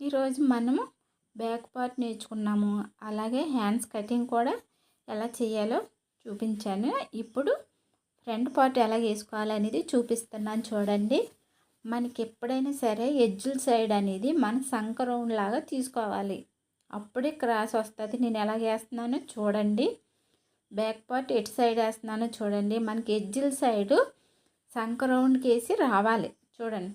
ఈరోజు మనము back part నేర్చుకున్నాము. అలాగే హ్యాండ్స్ కటింగ్ కూడా ఎలా చేయాలో చూపించాను. ఇప్పుడు ఫ్రంట్ పార్ట్ ఎలా వేసుకోవాలనేది చూపిస్తున్నాను చూడండి. మనకి ఎప్పుడైనా సరే ఎడ్జుల సైడ్ అనేది మన సంకరం లాగా తీసుకోవాలి. అప్పుడే క్రాస్ వస్తుంది. నేను ఎలా వేస్తున్నానో చూడండి. బ్యాక్ పార్ట్ ఎటు సైడ్ వేస్తున్నానో చూడండి. మనకి ఎడ్జిల్ సైడు సంకరౌండ్కి వేసి రావాలి. చూడండి.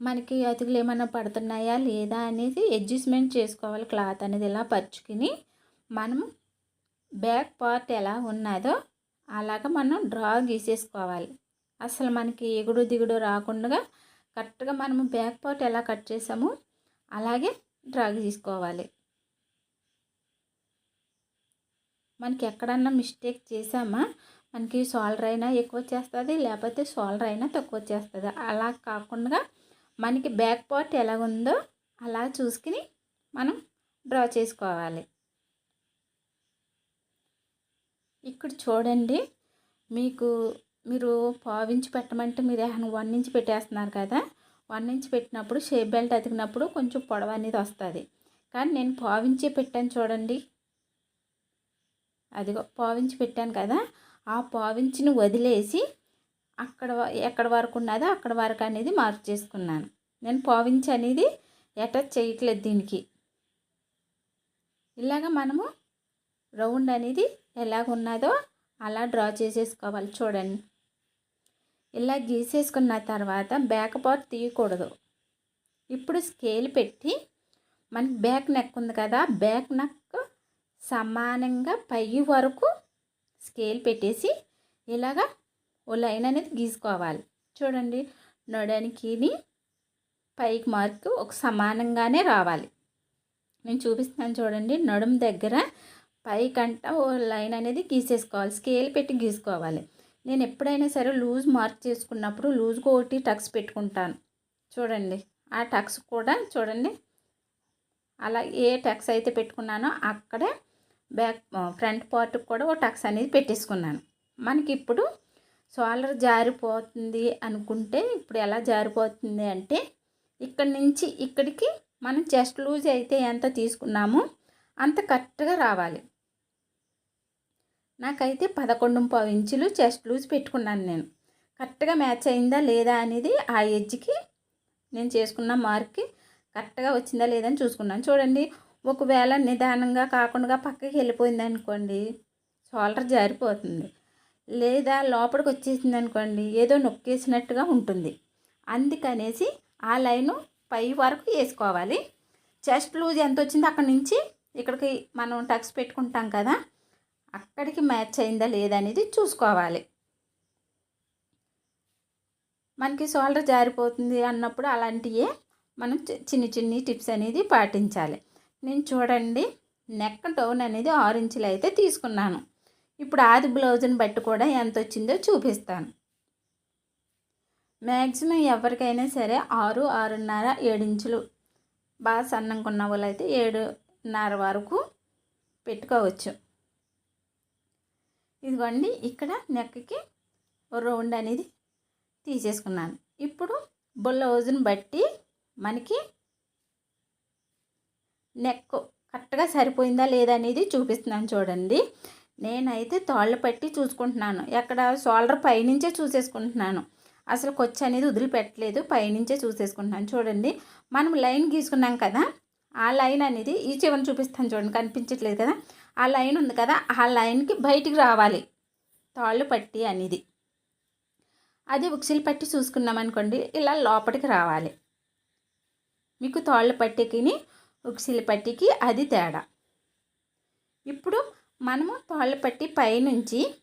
మనకి అతుకులు ఏమైనా పడుతున్నాయా లేదా అనేది అడ్జస్ట్మెంట్ చేసుకోవాలి క్లాత్ అనేది ఇలా పరుచుకుని మనం బ్యాక్ పార్ట్ ఎలా ఉన్నదో అలాగ మనం డ్రా గీసేసుకోవాలి. అసలు మనకి ఎగుడు దిగుడు రాకుండా కరెక్ట్గా మనము బ్యాక్ పార్ట్ ఎలా కట్ చేసామో అలాగే డ్రా గీసుకోవాలి. మనకి ఎక్కడన్నా మిస్టేక్ చేసామా? మనకి సోల్డర్ అయినా ఎక్కువ వచ్చేస్తుంది లేకపోతే సోల్డర్ అయినా తక్కువ వచ్చేస్తుంది అలా కాకుండా మనకి బ్యాక్ పార్ట్ ఎలాగుందో అలా చూసుకుని మనం డ్రా చేసుకోవాలి. ఇక్కడ చూడండి మీకు మీరు పావించి పెట్టమంటే మీరు ఏమైనా వన్ ఇంచ్ పెట్టేస్తున్నారు కదా వన్ ఇంచ్ పెట్టినప్పుడు షేప్ బెల్ట్ అతికినప్పుడు కొంచెం పొడవ అనేది వస్తుంది. కానీ నేను పావించి పెట్టాను చూడండి. అదిగో పావించి పెట్టాను కదా ఆ పావించిని వదిలేసి అక్కడ ఎక్కడ వరకు ఉన్నదో అక్కడ వరకు అనేది మార్క్ చేసుకున్నాను నేను పావించి అనేది అటాచ్ చేయట్లేదు దీనికి. ఇలాగ మనము రౌండ్ అనేది ఎలాగ ఉన్నదో అలా డ్రా చేసేసుకోవాలి చూడండి. ఇలా గీసేసుకున్న తర్వాత బ్యాక్ పార్ట్ తీయకూడదు. ఇప్పుడు స్కేల్ పెట్టి మనకి బ్యాక్ నెక్ ఉంది కదా బ్యాక్ నెక్ సమానంగా పై వరకు స్కేల్ పెట్టేసి ఇలాగా ఓ లైన్ అనేది గీసుకోవాలి. చూడండి. నొడానికి పైకి మార్క్ ఒక సమానంగానే రావాలి. నేను చూపిస్తున్నాను చూడండి. నడుం దగ్గర పైకంట ఓ లైన్ అనేది గీసేసుకోవాలి. స్కేల్ పెట్టి గీసుకోవాలి. నేను ఎప్పుడైనా సరే లూజ్ మార్క్ చేసుకున్నప్పుడు లూజ్గా ఒకటి టక్స్ పెట్టుకుంటాను. చూడండి. ఆ టక్స్ కూడా చూడండి. అలా ఏ టక్స్ అయితే పెట్టుకున్నానో అక్కడే బ్యాక్ ఫ్రంట్ పార్ట్కి కూడా ఓ టక్స్ అనేది పెట్టేసుకున్నాను. మనకి ఇప్పుడు సోలర్ జారిపోతుంది అనుకుంటే ఇప్పుడు ఎలా జారిపోతుంది అంటే ఇక్కడి నుంచి ఇక్కడికి మనం చెస్ట్ లూజ్ అయితే ఎంత తీసుకున్నామో అంత కరెక్ట్గా రావాలి. నాకైతే పదకొండు పావు ఇంచులు చెస్ట్ లూజ్ పెట్టుకున్నాను నేను. కరెక్ట్గా మ్యాచ్ అయిందా లేదా అనేది ఆ ఎడ్జ్కి నేను చేసుకున్న మార్క్కి కరెక్ట్గా వచ్చిందా లేదా అని చూసుకున్నాను. చూడండి ఒకవేళ నిదానంగా కాకుండా పక్కకి వెళ్ళిపోయింది అనుకోండి షోల్డర్ జారిపోతుంది. లేదా లోపలికి వచ్చేసింది అనుకోండి ఏదో నొక్కేసినట్టుగా ఉంటుంది. అందుకనేసి ఆ లైను పై వరకు వేసుకోవాలి. చెస్ట్ లూజ్ ఎంత వచ్చిందో అక్కడి నుంచి ఇక్కడికి మనం టక్స్ పెట్టుకుంటాం కదా అక్కడికి మ్యాచ్ అయిందా లేదా అనేది చూసుకోవాలి. మనకి షోల్డర్ జారిపోతుంది అన్నప్పుడు అలాంటివే మనం చిన్ని చిన్ని టిప్స్ అనేది పాటించాలి. నేను చూడండి నెక్ డౌన్ అనేది ఆరు ఇంచులు అయితే తీసుకున్నాను. ఇప్పుడు ఆది బ్లౌజ్ని బట్టి కూడా ఎంత వచ్చిందో చూపిస్తాను. మ్యాక్సిమం ఎవరికైనా సరే ఆరు ఆరున్నర ఏడు ఇంచులు బాగా సన్నంగా ఉన్న వాళ్ళు అయితే ఏడున్నర వరకు పెట్టుకోవచ్చు. ఇదిగోండి ఇక్కడ నెక్కి రౌండ్ అనేది తీసేసుకున్నాను. ఇప్పుడు బ్లౌజ్ని బట్టి మనకి నెక్ కరెక్ట్గా సరిపోయిందా లేదా అనేది చూపిస్తున్నాను చూడండి. నేనైతే తాళ్ళు పట్టి చూసుకుంటున్నాను. ఎక్కడ షోల్డర్ పైనుంచే చూసేసుకుంటున్నాను. అసలు కొచ్చి అనేది వదిలిపెట్టలేదు పైనుంచే చూసేసుకుంటున్నాను. చూడండి మనం లైన్ గీసుకున్నాం కదా ఆ లైన్ అనేది ఈ చివరిని చూపిస్తాను చూడండి కనిపించట్లేదు కదా? ఆ లైన్ ఉంది కదా ఆ లైన్కి బయటికి రావాలి. తాళ్ళు పట్టి అనేది. అది ఉక్సిల్ పట్టి చూసుకున్నాం అనుకోండి ఇలా లోపలికి రావాలి. మీకు తాళ్ళు పట్టికిని ఉక్సిల్ పట్టికి అది తేడా. ఇప్పుడు మనము పాలు పట్టి పైనుంచి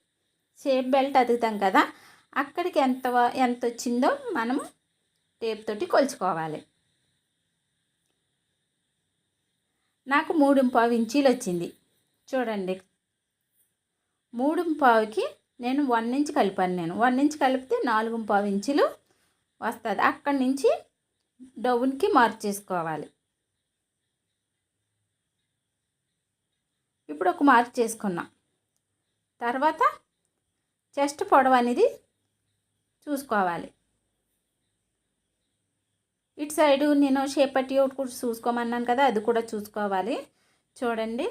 షేప్ బెల్ట్ అతుకుతాం కదా అక్కడికి ఎంత ఎంత వచ్చిందో మనము టేప్ తోటి కొలుచుకోవాలి. నాకు మూడు పావు ఇంచీలు వచ్చింది. చూడండి. మూడు పావుకి నేను వన్ ఇంచ్ కలిపాను నేను. వన్ ఇంచ్ కలిపితే నాలుగు పావు ఇంచులు వస్తుంది. అక్కడి నుంచి డౌన్కి మార్చేసుకోవాలి. ఇప్పుడు ఒక మార్క్ చేసుకున్నాం. తర్వాత చెస్ట్ పొడవు అనేది చూసుకోవాలి. ఇటు సైడు నేను షేప్ పట్టి ఒకటి కూడా చూసుకోమన్నాను కదా అది కూడా చూసుకోవాలి. చూడండి.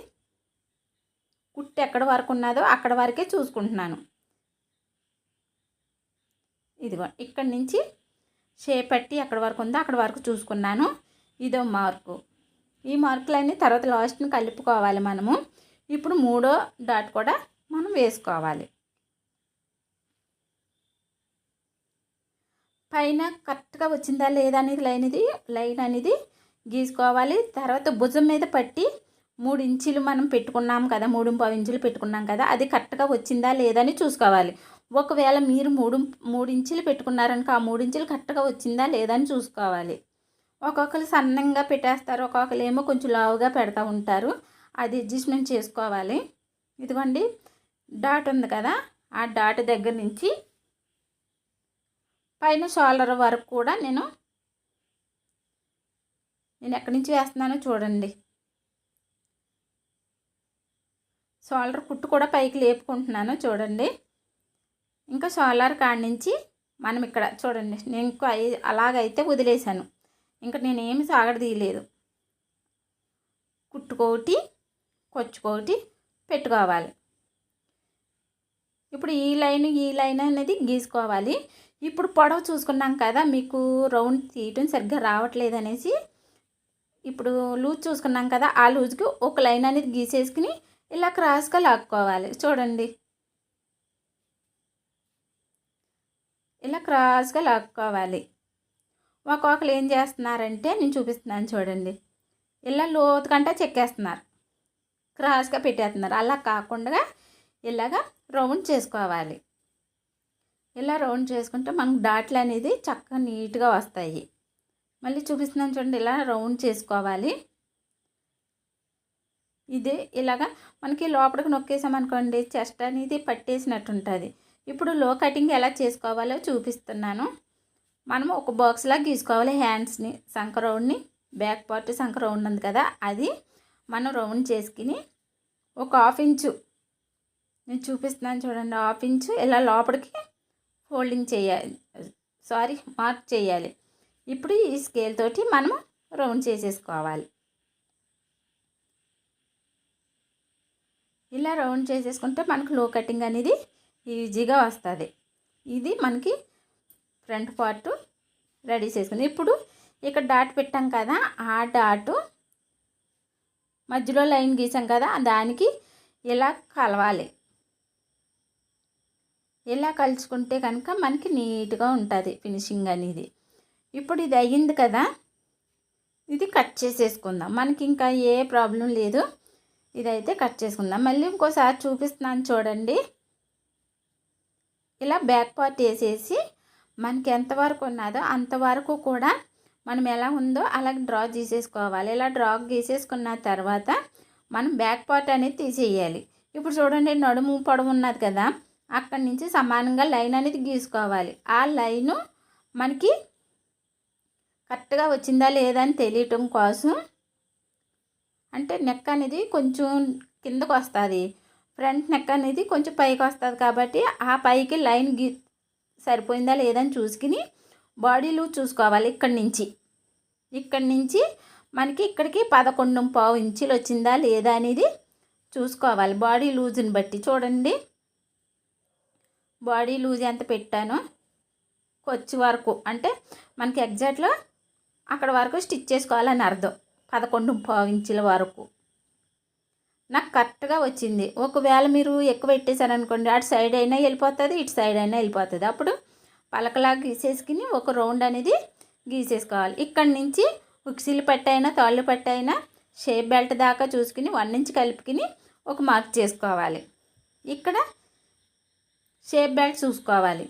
కుట్టు ఎక్కడ వరకు ఉన్నదో అక్కడ వరకే చూసుకుంటున్నాను. ఇదిగో ఇక్కడి నుంచి షేప్ పట్టి ఎక్కడ వరకు ఉందో అక్కడ వరకు చూసుకున్నాను. ఇదో మార్కు. ఈ మార్కులన్నీ తర్వాత లాస్ట్ని కలుపుకోవాలి మనము. ఇప్పుడు మూడో డాట్ కూడా మనం వేసుకోవాలి. పైన కరెక్ట్గా వచ్చిందా లేదా అనేది లైన్ ఇది లైన్ అనేది గీసుకోవాలి. తర్వాత భుజం మీద పట్టి మూడు ఇంచులు మనం పెట్టుకున్నాం కదా మూడు పావు ఇంచులు పెట్టుకున్నాం కదా అది కరెక్ట్గా వచ్చిందా లేదా అని చూసుకోవాలి. ఒకవేళ మీరు మూడు మూడు ఇంచులు పెట్టుకున్నారనుకో ఆ మూడు ఇంచులు కరెక్ట్గా వచ్చిందా లేదా అని చూసుకోవాలి. ఒక్కొక్కరు సన్నంగా పెట్టేస్తారు ఒక్కొక్కరు ఏమో కొంచెం లావుగా పెడతా ఉంటారు. అది అడ్జస్ట్మెంట్ చేసుకోవాలి. ఇదిగోండి డాట్ ఉంది కదా ఆ డాట్ దగ్గర నుంచి పైన షోల్డర్ వరకు కూడా నేను నేను ఎక్కడి నుంచి వేస్తున్నానో చూడండి. షోల్డర్ కుట్టు కూడా పైకి లేపుకుంటున్నాను చూడండి. ఇంకా షోల్డర్ కాడ నుంచి మనం ఇక్కడ చూడండి నేను ఇంకో అలాగైతే వదిలేశాను. ఇంకా నేనేమి సాగడదీయలేదు. కుట్టుకోటి కొచ్చుకోటి పెట్టుకోవాలి. ఇప్పుడు ఈ లైన్ ఈ లైన్ అనేది గీసుకోవాలి. ఇప్పుడు పొడవు చూసుకున్నాం కదా మీకు రౌండ్ తీయటం సరిగ్గా రావట్లేదు అనేసి ఇప్పుడు లూజ్ చూసుకున్నాం కదా ఆ లూజ్కి ఒక లైన్ అనేది గీసేసుకుని ఇలా క్రాస్గా లాక్కోవాలి. చూడండి. ఇలా క్రాస్గా లాక్కోవాలి. ఒక్కొక్కరు ఏం చేస్తున్నారంటే నేను చూపిస్తున్నాను చూడండి. ఇలా లోతుకంటే చెక్కేస్తున్నారు. క్రాస్గా పెట్టేస్తున్నారు. అలా కాకుండా ఇలాగా రౌండ్ చేసుకోవాలి. ఇలా రౌండ్ చేసుకుంటే మనకు డాట్లు అనేది చక్కగా నీట్గా వస్తాయి. మళ్ళీ చూపిస్తున్నాను చూడండి ఇలా రౌండ్ చేసుకోవాలి. ఇదే ఇలాగా మనకి లోపలికి నొక్కేసామనుకోండి చెస్ట్ అనేది పట్టేసినట్టు ఉంటుంది. ఇప్పుడు లో కటింగ్ ఎలా చేసుకోవాలో చూపిస్తున్నాను. మనం ఒక బాక్స్లా గీసుకోవాలి హ్యాండ్స్ని సంక రౌండ్ని బ్యాక్ పార్ట్ సంక రౌండ్ ఉంది కదా అది మనం రౌండ్ చేసుకుని ఒక హాఫ్ ఇంచు నేను చూపిస్తున్నాను చూడండి హాఫ్ ఇంచు ఇలా లోపలికి ఫోల్డింగ్ చేయాలి. సారీ మార్క్ చేయాలి. ఇప్పుడు ఈ స్కేల్ తోటి మనము రౌండ్ చేసేసుకోవాలి. ఇలా రౌండ్ చేసేసుకుంటే మనకు లో కటింగ్ అనేది ఈజీగా వస్తుంది. ఇది మనకి ఫ్రంట్ పార్ట్ రెడీ చేసుకుంది. ఇప్పుడు ఇక్కడ డాట్ పెట్టాం కదా ఆ డాటు మధ్యలో లైన్ గీసాం కదా దానికి ఇలా కలవాలి. ఇలా కలుసుకుంటే కనుక మనకి నీట్గా ఉంటుంది ఫినిషింగ్ అనేది. ఇప్పుడు ఇది అయ్యింది కదా ఇది కట్ చేసేసుకుందాం. మనకి ఇంకా ఏ ప్రాబ్లం లేదు ఇదైతే కట్ చేసుకుందాం. మళ్ళీ ఇంకోసారి చూపిస్తున్నాను చూడండి. ఇలా బ్యాక్ పార్ట్ వేసేసి మనకి ఎంతవరకు ఉన్నదో అంతవరకు కూడా మనం ఎలా ఉందో అలా డ్రా గీసేసుకోవాలి ఇలా డ్రా గీసేసుకున్న తర్వాత మనం బ్యాక్ పార్ట్ అనేది తీసేయాలి. ఇప్పుడు చూడండి నడుము పొడవు ఉన్నది కదా అక్కడి నుంచి సమానంగా లైన్ అనేది గీసుకోవాలి. ఆ లైను మనకి కరెక్ట్గా వచ్చిందా లేదా అని తెలియటం కోసం అంటే నెక్ అనేది కొంచెం కిందకు వస్తుంది. ఫ్రంట్ నెక్ అనేది కొంచెం పైకి వస్తుంది కాబట్టి ఆ పైకి లైన్ గీ సరిపోయిందా లేదని చూసుకుని బాడీ లూజ్ చూసుకోవాలి ఇక్కడి నుంచి. ఇక్కడి నుంచి మనకి ఇక్కడికి పదకొండు పావు ఇంచులు వచ్చిందా లేదా అనేది చూసుకోవాలి. బాడీ లూజ్ని బట్టి చూడండి. బాడీ లూజ్ ఎంత పెట్టానో కొచ్చి వరకు అంటే మనకి ఎగ్జాక్ట్లో అక్కడ వరకు స్టిచ్ చేసుకోవాలని అర్థం. పదకొండు పావు ఇంచుల వరకు. నాకు కరెక్ట్గా వచ్చింది. ఒకవేళ మీరు ఎక్కువ పెట్టేశారనుకోండి అటు సైడ్ అయినా వెళ్ళిపోతుంది ఇటు సైడ్ అయినా వెళ్ళిపోతుంది. అప్పుడు పలకలాగా గీసేసుకుని ఒక రౌండ్ అనేది గీసేసుకోవాలి. ఇక్కడి నుంచి ఉక్సిలు పట్టైనా తాళ్ళు పట్టైనా షేప్ బెల్ట్ దాకా చూసుకుని వన్ ఇంచ్ కలుపుకుని ఒక మార్క్ చేసుకోవాలి. ఇక్కడ షేప్ బెల్ట్ చూసుకోవాలి.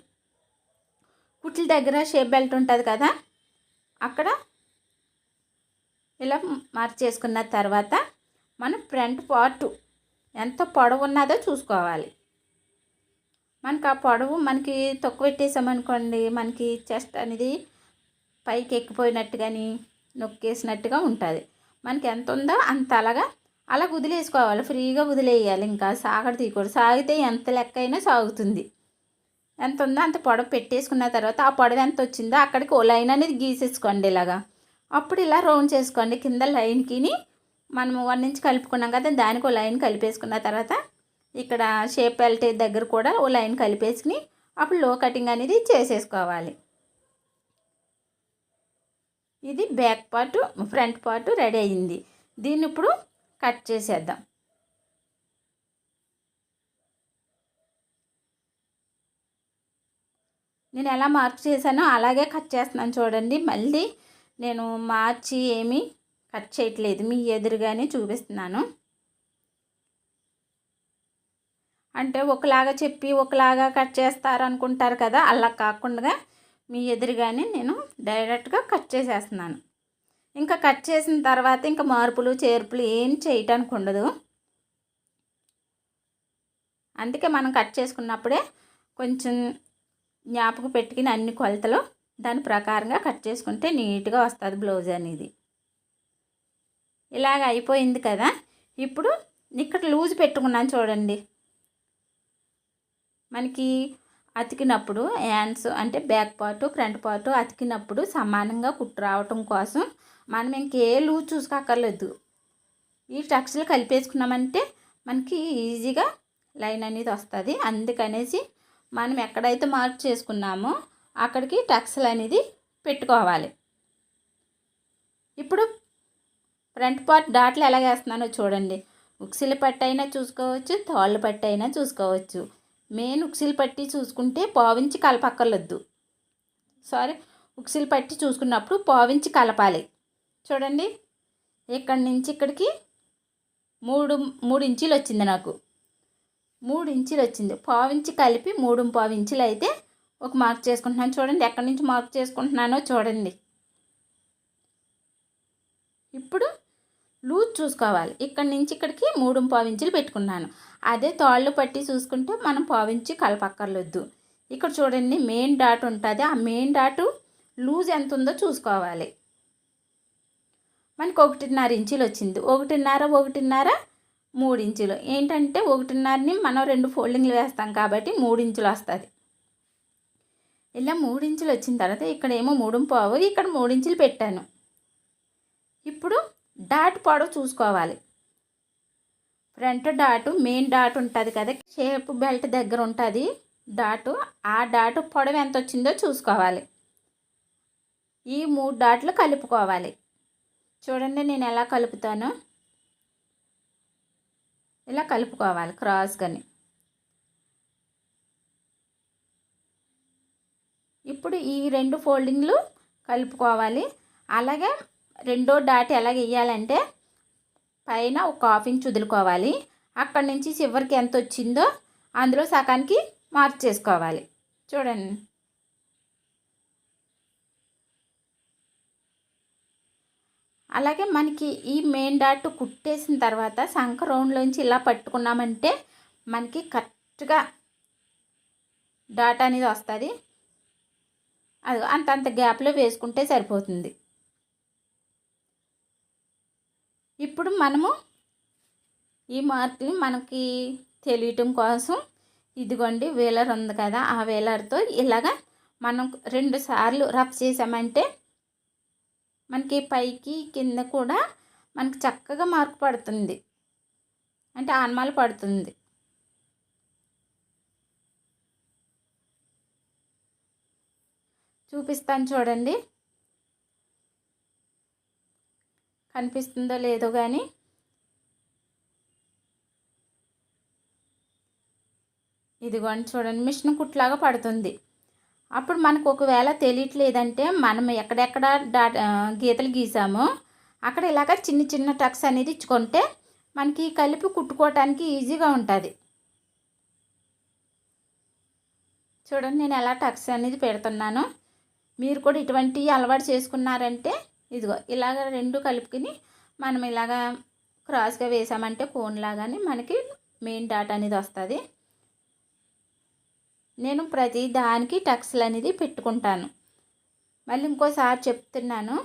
కుట్ల దగ్గర షేప్ బెల్ట్ ఉంటుంది కదా అక్కడ ఇలా మార్క్ చేసుకున్న తర్వాత మన ఫ్రంట్ పార్ట్ ఎంత పొడవు ఉన్నదో చూసుకోవాలి. మనకి ఆ పొడవు మనకి తొక్కు పెట్టేసామనుకోండి మనకి చెస్ట్ అనేది పైకి ఎక్కిపోయినట్టు కానీ నొక్కేసినట్టుగా ఉంటుంది. మనకి ఎంత ఉందో అంత అలాగా అలా వదిలేసుకోవాలి. ఫ్రీగా వదిలేయాలి. ఇంకా సాగడ తీయకూడదు. సాగితే ఎంత లెక్క అయినా సాగుతుంది. ఎంత ఉందో అంత పొడవు పెట్టేసుకున్న తర్వాత ఆ పొడవు ఎంత వచ్చిందో అక్కడికి ఓ లైన్ అనేది గీసేసుకోండి ఇలాగా. అప్పుడు ఇలా రౌండ్ చేసుకోండి. కింద లైన్కిని మనం వన్ ఇంచ్ కలుపుకున్నాం కదా దానికి ఒక లైన్ కలిపేసుకున్న తర్వాత ఇక్కడ షేప్ పెల్ట్ దగ్గర కూడా ఓ లైన్ కలిపేసుకుని అప్పుడు లో కటింగ్ అనేది చేసేసుకోవాలి. ఇది back part front part ready అయింది. దీన్ని ఇప్పుడు కట్ చేసేద్దాం. నేను ఎలా మార్క్ చేశానో అలాగే కట్ చేస్తున్నాను చూడండి. మళ్ళీ నేను మార్చి ఏమీ కట్ చేయట్లేదు. మీ ఎదురుగానే చూపిస్తున్నాను. అంటే ఒకలాగా చెప్పి ఒకలాగా కట్ చేస్తారు అనుకుంటారు కదా అలా కాకుండా మీ ఎదురుగానే నేను డైరెక్ట్గా కట్ చేసేస్తున్నాను. ఇంకా కట్ చేసిన తర్వాత ఇంకా మార్పులు చేర్పులు ఏం చేయటానికి ఉండదు. అందుకే మనం కట్ చేసుకున్నప్పుడే కొంచెం జ్ఞాపకం పెట్టుకుని అన్ని కొలతలు దాని ప్రకారంగా కట్ చేసుకుంటే నీట్గా వస్తుంది బ్లౌజ్ అనేది. ఇలాగ అయిపోయింది కదా. ఇప్పుడు ఇక్కడ లూజ్ పెట్టుకున్నాను చూడండి. మనకి అతికినప్పుడు హ్యాండ్స్ అంటే బ్యాక్ పార్ట్ ఫ్రంట్ పార్ట్ అతికినప్పుడు సమానంగా కుట్టు రావటం కోసం మనం ఇంకే లూజ్ చూసుకోకర్లేదు ఈ టక్స్లు కలిపేసుకున్నామంటే మనకి ఈజీగా లైన్ అనేది వస్తుంది. అందుకనేసి మనం ఎక్కడైతే మార్క్ చేసుకున్నామో అక్కడికి టక్స్లు అనేది పెట్టుకోవాలి. ఇప్పుడు ఫ్రంట్ పార్ట్ డాట్లు ఎలా వేస్తున్నానో చూడండి. ఉక్సిల పట్టు అయినా చూసుకోవచ్చు తాళ్ళు పట్టు అయినా చూసుకోవచ్చు. మెయిన్ ఉక్సిల్ పట్టి చూసుకుంటే పావించి కలపక్కర్లొద్దు సారీ ఉక్సిల్ పట్టి చూసుకున్నప్పుడు పావించి కలపాలి. చూడండి ఇక్కడి నుంచి ఇక్కడికి? మూడు మూడు ఇంచీలు వచ్చింది నాకు. మూడు ఇంచులు వచ్చింది. పావించి కలిపి మూడు పావు ఇంచులు అయితే ఒక మార్క్ చేసుకుంటున్నాను. చూడండి ఎక్కడి నుంచి మార్క్ చేసుకుంటున్నానో చూడండి. ఇప్పుడు లూజ్ చూసుకోవాలి. ఇక్కడి నుంచి ఇక్కడికి మూడు పావించులు పెట్టుకున్నాను. అదే తాళ్ళు పట్టి చూసుకుంటే మనం పావించి కలపక్కర్లొద్దు ఇక్కడ చూడండి మెయిన్ డాట్ ఉంటుంది. ఆ మెయిన్ డాటు లూజ్ ఎంత ఉందో చూసుకోవాలి. మనకి ఒకటిన్నర ఇంచులు వచ్చింది. ఒకటిన్నర ఒకటిన్నర మూడు ఇంచులు. ఏంటంటే ఒకటిన్నరని మనం రెండు ఫోల్డింగ్లు వేస్తాం కాబట్టి మూడు ఇంచులు వస్తుంది. ఇలా మూడు ఇంచులు వచ్చిన తర్వాత ఇక్కడ ఏమో మూడు పావు ఇక్కడ మూడు ఇంచులు పెట్టాను. ఇప్పుడు డాట్ పొడవు చూసుకోవాలి. ఫ్రంట్ డాటు మెయిన్ డాట్ ఉంటుంది కదా షేప్ బెల్ట్ దగ్గర ఉంటుంది. డాటు ఆ డాటు పొడవు ఎంత వచ్చిందో చూసుకోవాలి. ఈ మూడు డాట్లు కలుపుకోవాలి. చూడండి నేను ఎలా కలుపుతాను. ఇలా కలుపుకోవాలి క్రాస్గాని. ఇప్పుడు ఈ రెండు ఫోల్డింగ్లు కలుపుకోవాలి. అలాగే రెండో డాట్ ఎలా వేయాలంటే పైన ఒక హాఫ్ ఇంచ్ వదులుకోవాలి. అక్కడి నుంచి చివరికి ఎంత వచ్చిందో అందులో సగానికి మార్క్ చేసుకోవాలి. చూడండి. అలాగే మనకి ఈ మెయిన్ డాట్ కుట్టేసిన తర్వాత సంఖ రౌండ్లోంచి ఇలా పట్టుకున్నామంటే మనకి కరెక్ట్గా డాట్ అనేది వస్తుంది. అది అంతంత గ్యాప్లో వేసుకుంటే సరిపోతుంది. ఇప్పుడు మనము ఈ మార్కులు మనకి తెలియటం కోసం ఇదిగోండి వేలర్ ఉంది కదా ఆ వేలర్తో ఇలాగా మనం రెండు సార్లు రఫ్ చేసామంటే మనకి పైకి కింద కూడా మనకి చక్కగా మార్పు పడుతుంది. అంటే ఆన్మాలు పడుతుంది. చూపిస్తాను చూడండి. కనిపిస్తుందో లేదో కానీ ఇదిగోండి చూడండి మిషన్ కుట్లాగా పడుతుంది. అప్పుడు మనకు ఒకవేళ తెలియట్లేదంటే మనం ఎక్కడెక్కడ డా గీతలు గీసామో అక్కడ ఇలాగ చిన్న చిన్న టక్స్ అనేది ఇచ్చుకుంటే మనకి కలిపి కుట్టుకోవటానికి ఈజీగా ఉంటుంది. చూడండి నేను ఎలా టక్స్ అనేది పెడుతున్నాను. మీరు కూడా ఇటువంటి అలవాటు చేసుకున్నారంటే ఇదిగో ఇలాగ రెండు కలుపుకుని మనం ఇలాగ క్రాస్గా వేసామంటే కోన్ లాగానే మనకి మెయిన్ డాట్ అనేది వస్తుంది. నేను ప్రతి దానికి టక్స్లు అనేది పెట్టుకుంటాను. మళ్ళీ ఇంకోసారి చెప్తున్నాను.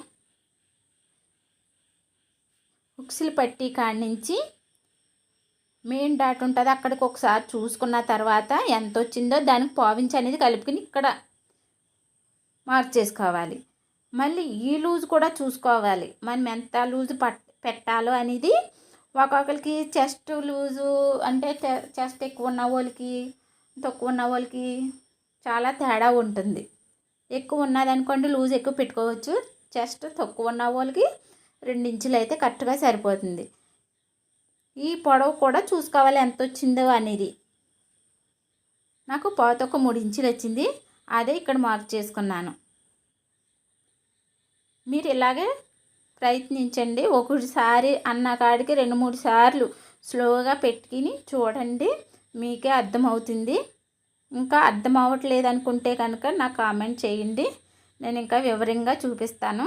హుక్స్లు పట్టి కాడి నుంచి మెయిన్ డాట్ ఉంటుంది అక్కడికి ఒకసారి చూసుకున్న తర్వాత ఎంత వచ్చిందో దానికి పావించి అనేది కలుపుకుని ఇక్కడ మార్క్ చేసుకోవాలి. మళ్ళీ ఈ లూజ్ కూడా చూసుకోవాలి. మనం ఎంత లూజ్ పట్ పెట్టాలో అనేది ఒక్కొక్కరికి చెస్ట్ లూజు అంటే చెస్ట్ ఎక్కువ ఉన్న వాళ్ళకి తక్కువ ఉన్న వాళ్ళకి చాలా తేడా ఉంటుంది. ఎక్కువ ఉన్నదనుకోండి లూజ్ ఎక్కువ పెట్టుకోవచ్చు. చెస్ట్ తక్కువ ఉన్న వాళ్ళకి రెండు ఇంచులు అయితే కరెక్ట్గా సరిపోతుంది. ఈ పొడవు కూడా చూసుకోవాలి ఎంత వచ్చిందో అనేది. నాకు పాత ఒక మూడు ఇంచులు వచ్చింది. అదే ఇక్కడ మార్క్ చేసుకున్నాను. మీరు ఇలాగే ప్రయత్నించండి. ఒకసారి అన్న కాడికి రెండు మూడు సార్లు స్లోగా పెట్టుకుని చూడండి. మీకే అర్థమవుతుంది. ఇంకా అర్థం అవ్వట్లేదు అనుకుంటే కనుక నాకు కామెంట్ చేయండి. నేను ఇంకా వివరంగా చూపిస్తాను.